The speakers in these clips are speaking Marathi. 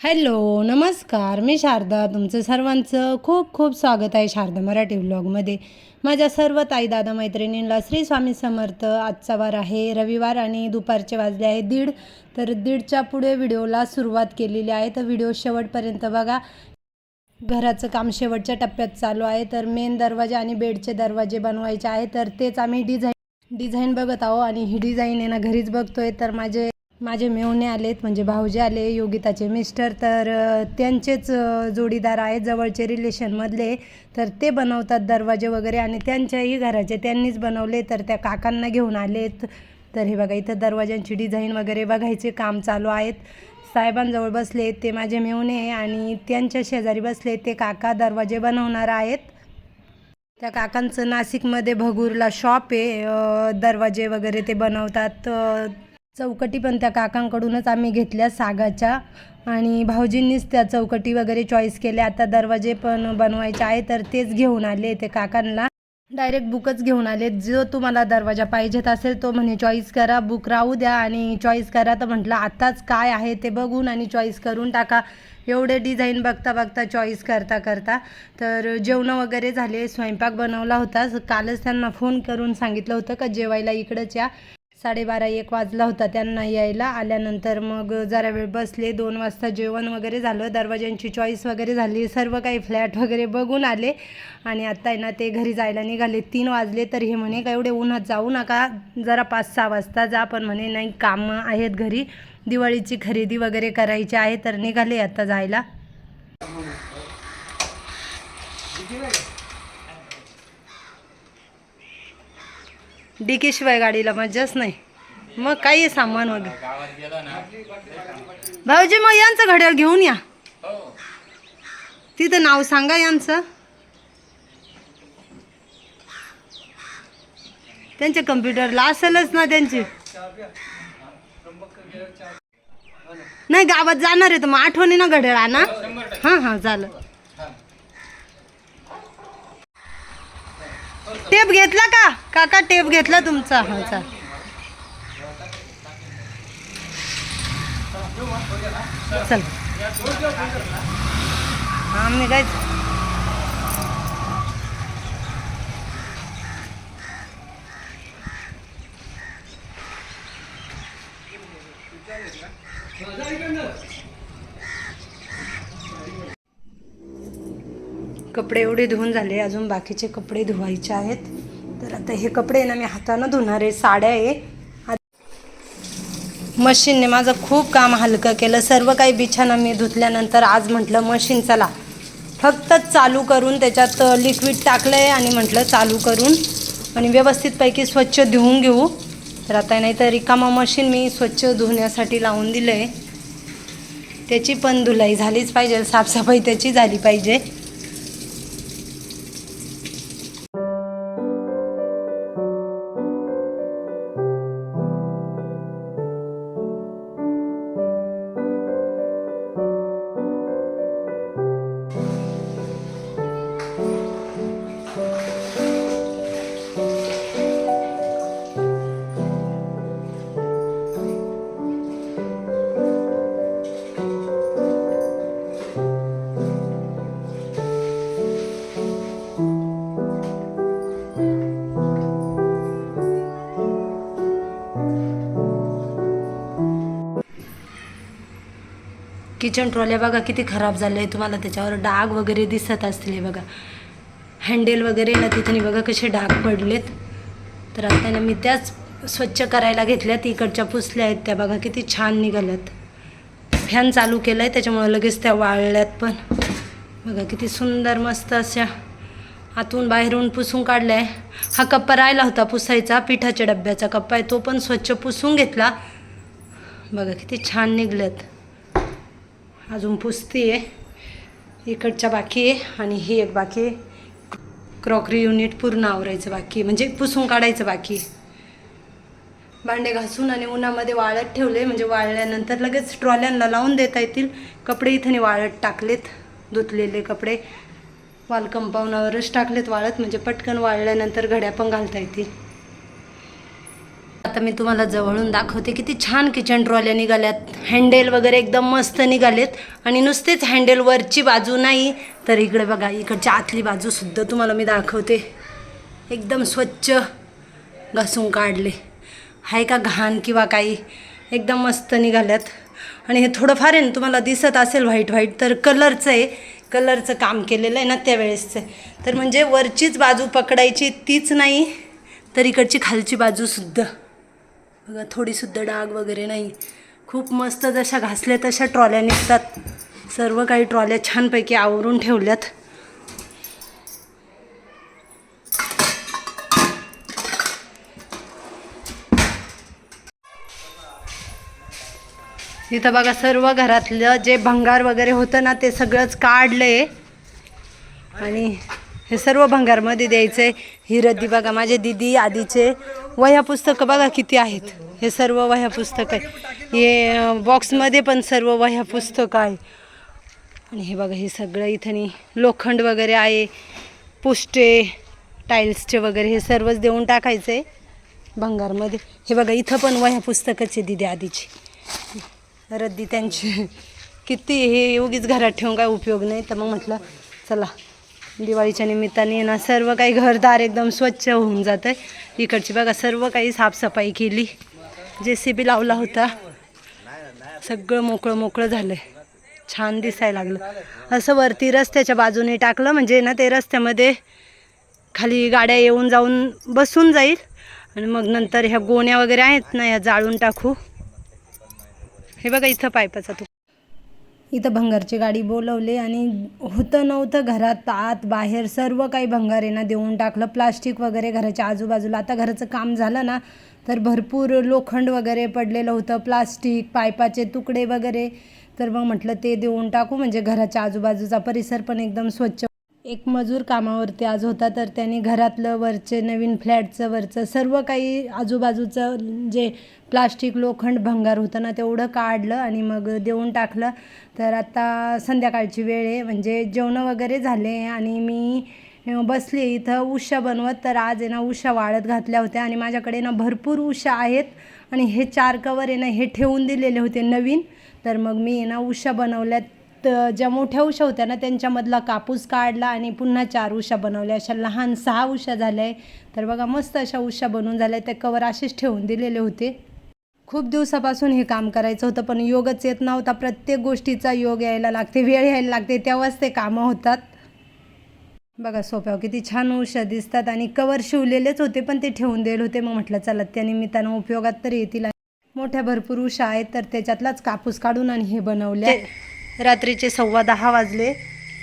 हॅलो नमस्कार. मी शारदा. तुमचं सर्वांचं खूप खूप स्वागत आहे शारदा मराठी व्लॉगमध्ये. माझ्या सर्व ताई दादा मैत्रिणींना श्री स्वामी समर्थ. आजचा वार आहे रविवार आणि दुपारचे वाजले आहे दीड. तर दीडच्या पुढे व्हिडिओला सुरुवात केलेली आहे. तर व्हिडिओ शेवटपर्यंत बघा. घराचं काम शेवटच्या टप्प्यात चालू आहे. तर मेन दरवाजे आणि बेडचे दरवाजे बनवायचे आहे. तर तेच आम्ही डिझाईन डिझाईन बघत आहो आणि ही डिझाईन आहे ना घरीच बघतोय. तर माझे माझे मेवणे आलेत म्हणजे भाऊजी आले योगिताचे मिस्टर तर त्यांचेच जोडीदार आहेत जवळचे रिलेशनमधले तर ते बनवतात दरवाजे वगैरे आणि त्यांच्याही घराचे त्यांनीच बनवले. तर त्या काकांना घेऊन आलेत. तर हे बघा इथं दरवाजांची डिझाईन वगैरे बघायचे काम चालू आहेत. साहेबांजवळ बसले ते माझे मेवणे आणि त्यांच्या शेजारी बसले ते काका दरवाजे बनवणार आहेत. त्या काकांचं नाशिकमध्ये भगूरला शॉप आहे दरवाजे वगैरे ते बनवतात. चौकटी पण त्या काकांकडूनच आम्ही घेतल्या सागाच्या आणि भाऊजींनीच त्या चौकटी वगैरे चॉईस केल्या. आता दरवाजे पण बनवायचे आहे तर तेच घेऊन आले ते काकांना. डायरेक्ट बुकच घेऊन आले. जो तुम्हाला दरवाजा पाहिजेत असेल तो म्हणे चॉईस करा बुक राहू द्या आणि चॉईस करा. तर म्हटलं आत्ताच काय आहे ते बघून आणि चॉईस करून टाका. एवढे डिझाईन बघता बघता चॉईस करता करता. तर जेवणं वगैरे झाले स्वयंपाक बनवला होता. कालच त्यांना फोन करून सांगितलं होतं का जेवायला इकडंच या. साडेबारा एक वाजला होता त्यांना यायला. आल्यानंतर मग जरा वेळ बसले. दोन वाजता जेवण वगैरे झालं. दरवाज्यांची चॉईस वगैरे झाली. सर्व काही फ्लॅट वगैरे बघून आले. आणि आत्ता आहे ना ते घरी जायला निघाले. तीन वाजले तर हे म्हणे का एवढे उन्हात जाऊ नका. जरा पाच सहा वाजता जा. पण म्हणे नाही कामं आहेत घरी. दिवाळीची खरेदी वगैरे करायची आहे तर निघाले आता जायला. डिकीशिवाय गाडीला मज्जाच नाही. मग काही सामान वगैरे. भाऊजी मग यांचं घड्याळ घेऊन या. तिथं नाव सांगा यांचं. त्यांच्या कम्प्युटरला असेलच ना त्यांची. नाही गावात जाणार आहे तर मग आठवणी ना घड्याळ आणा. हां हां झालं. टेप घेतला का? काका टेप घेतला तुमचा. हा चाल. चल हा निघायचं. कपडे एवढे धुवून झाले अजून बाकीचे कपडे धुवायचे आहेत. तर आता हे कपडे ना मी हातानं धुणार आहे साड्या आहे. मशीनने माझं खूप काम हलकं केलं. सर्व काही बिछाना मी धुतल्यानंतर आज म्हटलं मशीन चला. फक्त चालू करून त्याच्यात लिक्विड टाकलं आहे आणि म्हटलं चालू करून आणि व्यवस्थितपैकी स्वच्छ धुवून घेऊ. तर आता नाही तर रिकामा मशीन मी स्वच्छ धुण्यासाठी लावून दिलं आहे त्याची पण धुलाई झालीच पाहिजे साफसफाई त्याची झाली पाहिजे. किचन ट्रॉल्या बघा किती खराब झालं आहे तुम्हाला त्याच्यावर डाग वगैरे दिसत असतील हे बघा. हँडेल वगैरे ना तिथे बघा कसे डाग पडलेत. तर आता ना मी त्याच स्वच्छ करायला घेतल्यात इकडच्या पुसल्या आहेत. त्या बघा किती छान निघाल्यात. फॅन चालू केला आहे त्याच्यामुळे लगेच त्या वाळल्यात पण. बघा किती सुंदर मस्त अशा आतून बाहेरून पुसून काढल्या. आहे हा कप्पा राहिला होता पुसायचा. पिठाच्या डब्याचा कप्पा आहे. तो पण स्वच्छ पुसून घेतला. बघा किती छान निघल्यात. अजून पुसती आहे. इकडच्या बाकी आहे आणि ही एक बाकी आहे. क्रॉकरी युनिट पूर्ण आवरायचं बाकी म्हणजे पुसून काढायचं बाकी भांडे घासून आणि उन्हामध्ये वाळत ठेवले म्हणजे वाळल्यानंतर लगेच ट्रॉल्यांना लावून देता येतील. कपडे इथं वाळत टाकलेत. धुतलेले कपडे. वाल कंपाऊंडावरच टाकलेत वाळत. म्हणजे पटकन वाळल्यानंतर घड्या पण घालता येतील. आता मी तुम्हाला जवळून दाखवते किती छान किचन ट्रॉल्या निघाल्यात. हँडेल वगैरे एकदम मस्त निघालेत. आणि नुसतेच हँडेल वरची बाजू नाही तर इकडे बघा इकडच्या आतली बाजूसुद्धा तुम्हाला मी दाखवते. एकदम स्वच्छ घासून काढले. आहे का घाण किंवा काही? एकदम मस्त निघाल्यात. आणि हे थोडंफार आहे ना तुम्हाला दिसत असेल व्हाईट व्हाईट तर कलरचं आहे. कलरचं काम केलेलं आहे ना त्यावेळेसचं. तर म्हणजे वरचीच बाजू पकडायची तीच नाही तर इकडची खालची बाजूसुद्धा बघा थोडीसुद्धा डाग वगैरे नाही. खूप मस्त जशा घासल्या तशा ट्रॉल्या निघतात. सर्व काही ट्रॉल्या छानपैकी आवरून ठेवल्यात. इथं बघा सर्व घरातलं जे भंगार वगैरे होतं ना ते सगळंच काढलं आहे आणि हे सर्व भंगारमध्ये द्यायचं. आहे ही रद्दी बघा माझे दिदी आधीचे. वह्या पुस्तकं बघा किती आहेत. हे सर्व वह्या पुस्तकं आहे हे बॉक्समध्ये पण सर्व वह्या पुस्तकं आहे आणि हे बघा हे सगळं इथं लोखंड वगैरे आहे. पुष्टे टाईल्सचे वगैरे हे सर्वच देऊन टाकायचं आहे भंगारमध्ये. हे बघा इथं पण वह्या पुस्तकाचे दिदी आधीची. रद्दी त्यांची. किती हे उगीच घरात ठेवून काय उपयोग नाही. तर मग म्हटलं चला. दिवाळीच्या निमित्ताने ना सर्व काही घरदार एकदम स्वच्छ होऊन जातं आहे इकडची बघा सर्व काही साफसफाई केली. जे सी बी लावला होता. सगळं मोकळं मोकळं झालं आहे छान दिसायला लागलं. असं वरती रस्त्याच्या बाजूने टाकलं म्हणजे ना ते रस्त्यामध्ये खाली गाड्या येऊन जाऊन बसून जाईल. आणि मग नंतर ह्या गोण्या वगैरे आहेत ना ह्या जाळून टाकू. हे बघा इथं पायपाचा तू इथं भंगारची गाडी बोलवली आणि होतं नव्हतं घरात आत बाहेर सर्व काही भंगार येणं देऊन टाकलं. प्लास्टिक वगैरे घराच्या आजूबाजूला. आता घराचं काम झालं ना तर भरपूर लोखंड वगैरे पडलेलं होतं. प्लास्टिक पायपाचे तुकडे वगैरे. तर मग म्हटलं ते देऊन टाकू. म्हणजे घराच्या आजूबाजूचा परिसर पण एकदम स्वच्छ एक मजूर कामावरती आज होता तर त्यांनी घरातलं वरचे नवीन फ्लॅटचं वरचं सर्व काही आजूबाजूचं जे प्लास्टिक लोखंड भंगार होतं ना तेवढं काढलं आणि मग देऊन टाकलं. तर आता संध्याकाळची वेळ आहे म्हणजे जेवणं वगैरे झाले आणि मी बसली इथं उशा बनवत. तर आज आहे ना उशा वाळत घातल्या होत्या आणि माझ्याकडे ना भरपूर उशा आहेत आणि हे चार कवर आहे ना हे ठेवून दिलेले होते नवीन. तर मग मी आहे ना उशा बनवल्यात. तर ज्या मोठ्या उशा होत्या ना त्यांच्यामधला कापूस काढला आणि पुन्हा चार उषा बनवल्या. अशा लहान सहा उषा झाल्या. आहे तर बघा मस्त अशा उशा बनवून झाल्या. त्या कवर असेच ठेवून दिलेले होते. खूप दिवसापासून हे काम करायचं होतं पण योगच येत नव्हता. प्रत्येक गोष्टीचा योग यायला लागते वेळ यायला लागते. तेव्हाच ते कामं होतात. बघा सोप्यावर हो, किती छान उशा दिसतात. आणि कवर शिवलेलेच होते पण ते ठेवून दिले होते. मग म्हटलं चला त्या निमित्तानं उपयोगात तर येतील. मोठ्या भरपूर उशा आहेत तर त्याच्यातलाच कापूस काढून आणि हे बनवले रात्रीचे सव्वा दहा वाजले.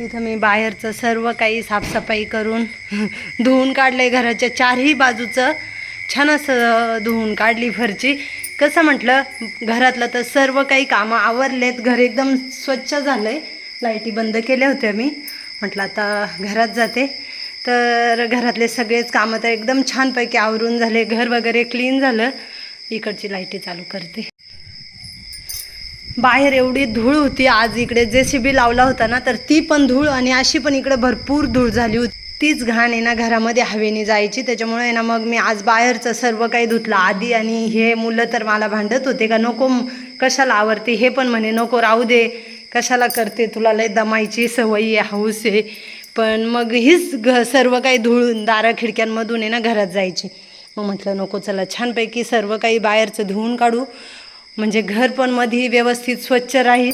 इथं मी बाहेरचं सर्व काही साफसफाई करून धुवून काढले घराच्या चारही बाजूचं. छान असं धुवून काढली फरची. कसं म्हटलं घरातलं तर सर्व काही कामं आवरलेत. घर एकदम स्वच्छ झालं आहे लाईटी बंद केल्या होत्या मी. म्हटलं आता घरात जाते. तर घरातले सगळेच कामं तर एकदम छानपैकी आवरून झाले. घर वगैरे क्लीन झालं. इकडची लाईटी चालू करते. बाहेर एवढी धूळ होती. आज इकडे जे सी बी लावला होता ना तर ती पण धूळ आणि अशी पण इकडे भरपूर धूळ झाली होती. तीच घाण आहे ना घरामध्ये हवेने जायची. त्याच्यामुळे आहे ना मग मी आज बाहेरचं सर्व काही धुतलं. आधी आणि हे मुलं तर मला भांडत होते का नको कशाला आवडते हे पण म्हणे नको राहू दे. कशाला करते? तुला लय दमायची सवयी आहे हौस आहे. पण मग हीच घ सर्व काही धुळून दारा खिडक्यांमधून आहे ना घरात जायची. मग म्हटलं नको चला छानपैकी सर्व काही बाहेरचं धुवून काढू. म्हणजे घर पण मध्ये व्यवस्थित स्वच्छ राहील.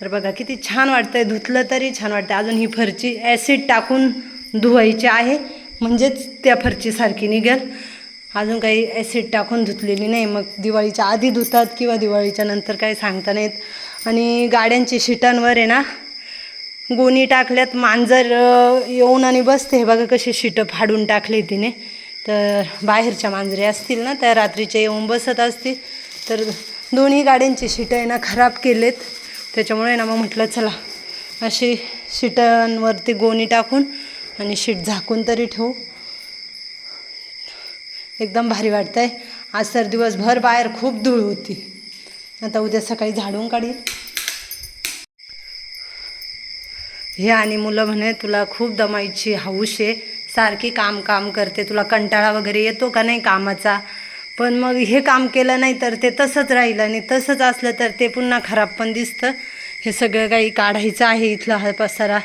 तर बघा किती छान वाटतंय. धुतलं तरी छान वाटतं अजून ही फरची ॲसिड टाकून धुवायची आहे. म्हणजेच त्या फरचीसारखी निघेल. अजून काही ॲसिड टाकून धुतलेली नाही. मग दिवाळीच्या आधी धुतात किंवा दिवाळीच्या नंतर काही सांगता नाहीत. आणि गाड्यांची शिटांवर आहे ना गोणी टाकल्यात. मांजर येऊन आणि बसते. हे बघा कशी शिटं फाडून टाकली तिने. तर बाहेरच्या मांजरे असतील ना त्या रात्रीच्या येऊन बसत असतील. तर दोन्ही गाड्यांची शीटं आहे ना खराब केलेत. त्याच्यामुळे ना मग म्हटलं चला अशी शीटांवरती गोणी टाकून आणि शीट झाकून तरी ठेवू. एकदम भारी वाटतंय. आज तर दिवसभर बाहेर खूप धूळ होती. आता उद्या सकाळी झाडून काढील हे आणि मुलं म्हणे तुला खूप दमायची हौश आहे. सारखी काम काम करते. तुला कंटाळा वगैरे येतो का नाही कामाचा? पण मग हे काम केलं नाही तर ते तसंच राहिलं आणि तसंच असलं तर ते पुन्हा खराब पण दिसतं. हे सगळं काही काढायचं आहे इथला हा पसारा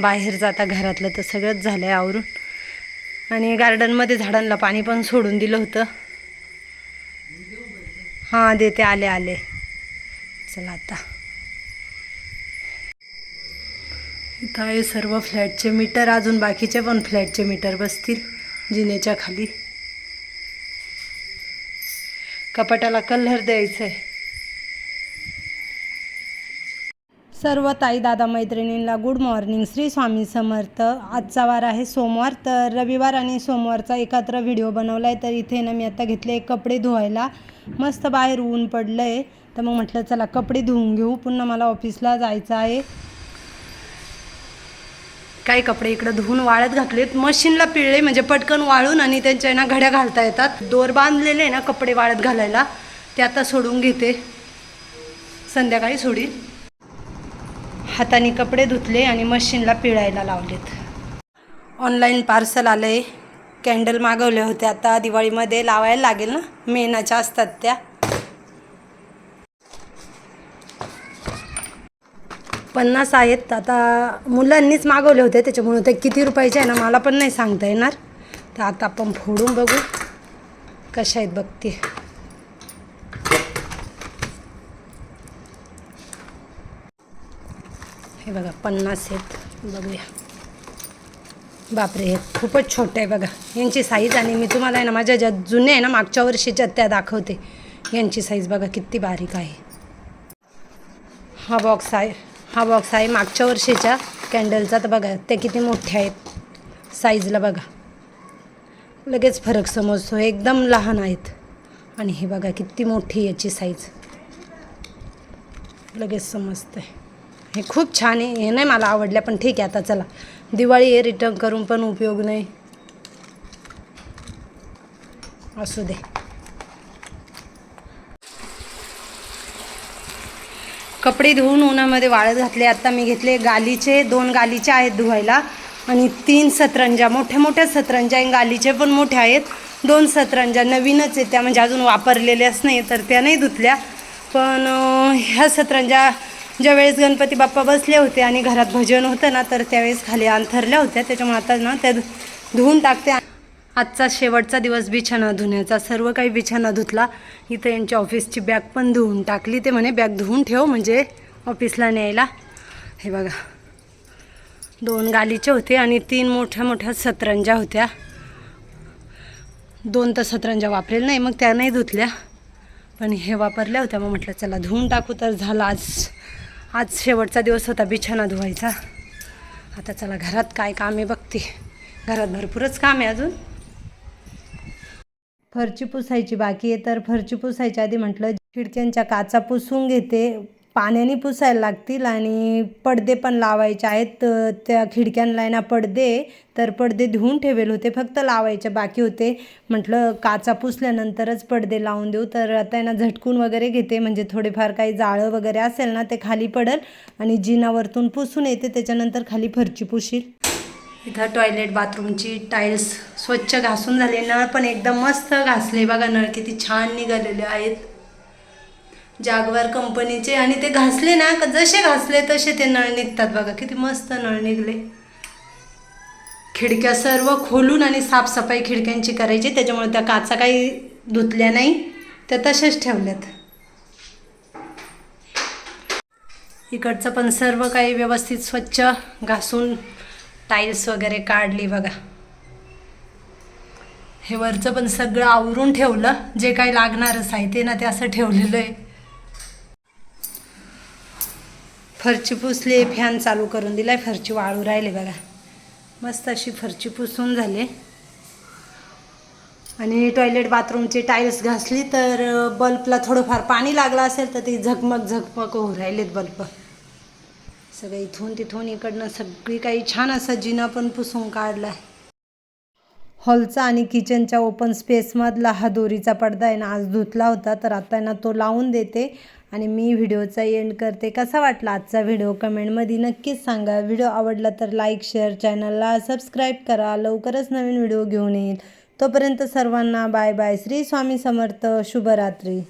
बाहेर जाता घरातलं तर सगळंच झालं आहे आवरून. आणि गार्डनमध्ये झाडांना पाणी पण सोडून दिलं होतं. हां देते. आले आले. चला आता. इथं आहे सर्व फ्लॅटचे मीटर. अजून बाकीचे पण फ्लॅटचे मीटर बसतील जिनेच्या खाली. कपाटाला कलर द्यायचा आहे सर्व ताई दादा मैत्रिणींना गुड मॉर्निंग श्री स्वामी समर्थ. आजचा वार आहे सोमवार तर रविवार आणि सोमवारचा एकत्र व्हिडिओ बनवला आहे तर इथे ना मी आता घेतले कपडे धुवायला. मस्त बाहेर ऊन पडलं आहे तर मग म्हटलं चला कपडे धुवून घेऊ. पुन्हा मला ऑफिसला जायचं आहे. काही कपडे इकडं धुवून वाळत घातलेत. मशीनला पिळले म्हणजे पटकन वाळून आणि त्यांच्या ना घड्या घालता येतात. दोर बांधलेले आहे ना कपडे वाळत घालायला ते आता सोडून घेते. संध्याकाळी सोडील हाताने कपडे धुतले आणि मशीनला पिळायला लावलेत. ऑनलाईन पार्सल आलं आहे कॅन्डल मागवले होते आता. दिवाळीमध्ये लावायला लागेल ना? मेनाच्या असतात त्या. पन्नास आहेत. आता मुलांनीच मागवले होते त्याच्यामुळे ते किती रुपयाचे आहे ना मला पण नाही सांगता येणार. तर आता आपण फोडून बघू कशा आहेत बघते. हे बघा पन्नास आहेत. बघूया. बापरे हे खूपच छोटे आहे बघा. यांची साईज आणि मी तुम्हाला आहे ना माझ्या ज्या जुन्या आहे ना मागच्या वर्षीच्या त्या दाखवते. यांची साईज बघा किती बारीक आहे. हा बॉक्स आहे. हा बॉक्स आहे मागच्या वर्षीच्या कॅन्डलचा तर बघा ते किती मोठे आहेत. साईजला बघा. लगेच फरक समजतो. एकदम लहान आहेत. आणि हे बघा किती मोठी याची साईज लगेच समजतं हे खूप छान आहे. हे नाही मला आवडल्या पण ठीक आहे आता चला. दिवाळी हे रिटर्न करून पण उपयोग नाही. असू दे. कपडे धुवून उन्हामध्ये वाळत घातले. आत्ता मी घेतले गालीचे दोन गालीचे आहेत धुवायला. आणि तीन सतरंजा मोठ्या मोठ्या सतरंजा आणि गालीचे पण मोठ्या आहेत. दोन सतरंजा नवीनच आहेत त्या म्हणजे अजून वापरलेल्याच नाही तर त्या नाही धुतल्या. पण ह्या सतरंजा ज्या वेळेस गणपती बाप्पा बसले होते आणि घरात भजन होतं ना तर त्यावेळेस खाली अंथरल्या होत्या. त्याच्यामुळे आता ना त्या धु- धुवून टाकते. आजचा शेवटचा दिवस बिछाना धुण्याचा. सर्व काही बिछाना धुतला. इथं यांच्या ऑफिसची बॅग पण धुवून टाकली. ते म्हणे बॅग धुवून ठेव म्हणजे ऑफिसला न्यायला. हे बघा. दोन गालीचे होते आणि तीन मोठ्या मोठ्या सतरंजा होत्या. दोन तर सतरंजा वापरेल नाही मग त्या नाही धुतल्या. पण हे वापरल्या होत्या. मग म्हटलं चला धुवून टाकू तर झालं आज. आज शेवटचा दिवस होता बिछाना धुवायचा. आता चला घरात काय काम आहे बघते. घरात भरपूरच काम आहे अजून. फरची पुसायची बाकी आहे तर फरची पुसायच्या आधी म्हटलं खिडक्यांच्या काचा पुसून घेते. पाण्याने पुसायला लागतील आणि पडदे पण लावायचे आहेत. तर त्या खिडक्यांना आहे ना पडदे तर पडदे धुवून ठेवेल होते फक्त लावायचे बाकी होते. म्हटलं काचा पुसल्यानंतरच पडदे लावून देऊ. तर आता आहे ना झटकून वगैरे घेते म्हणजे थोडेफार काही जाळं वगैरे असेल ना ते खाली पडेल आणि जिनावरतून पुसून येते त्याच्यानंतर खाली फरची पुशील. इथं टॉयलेट बाथरूमची टाईल्स स्वच्छ घासून झाले. नळ पण एकदम मस्त घासले. बघा नळ किती छान निघालेले आहेत. जागवार कंपनीचे आणि ते घासले ना का जसे घासले तसे ते नळ निघतात. बघा किती मस्त नळ निघले. खिडक्या सर्व खोलून आणि साफसफाई खिडक्यांची करायची. त्याच्यामुळे त्या काचा काही धुतल्या नाही. त्या तशाच ठेवल्यात. इकडचं पण सर्व काही व्यवस्थित स्वच्छ घासून टाईल्स वगैरे काढली बघा. हे वरचं पण सगळं आवरून ठेवलं. जे काही लागणारच आहे ते ना ते असं ठेवलेलं आहे. फरची पुसली फॅन चालू करून दिलाय. फरची वाळू राहिले बघा. मस्त अशी फरची पुसून झाली. आणि टॉयलेट बाथरूमची टाईल्स घासली तर बल्बला थोडंफार पाणी लागलं असेल तर ती झगमग झगमग होऊ राहिलेत बल्ब सगळं इथून तिथून इकडनं सगळी काही छान असा जिना पण पुसून काढला आहे हॉलचा आणि किचनच्या ओपन स्पेसमधला हा दोरीचा पडदा आहे ना आज धुतला होता तर आता आहे ना तो लावून देते आणि मी व्हिडिओचा एंड करते. कसा वाटला आजचा व्हिडिओ? कमेंटमध्ये नक्कीच सांगा. व्हिडिओ आवडला तर लाईक शेअर चॅनलला सबस्क्राईब करा. लवकरच नवीन व्हिडिओ घेऊन येईल. तोपर्यंत सर्वांना बाय बाय श्री स्वामी समर्थ. शुभरात्री.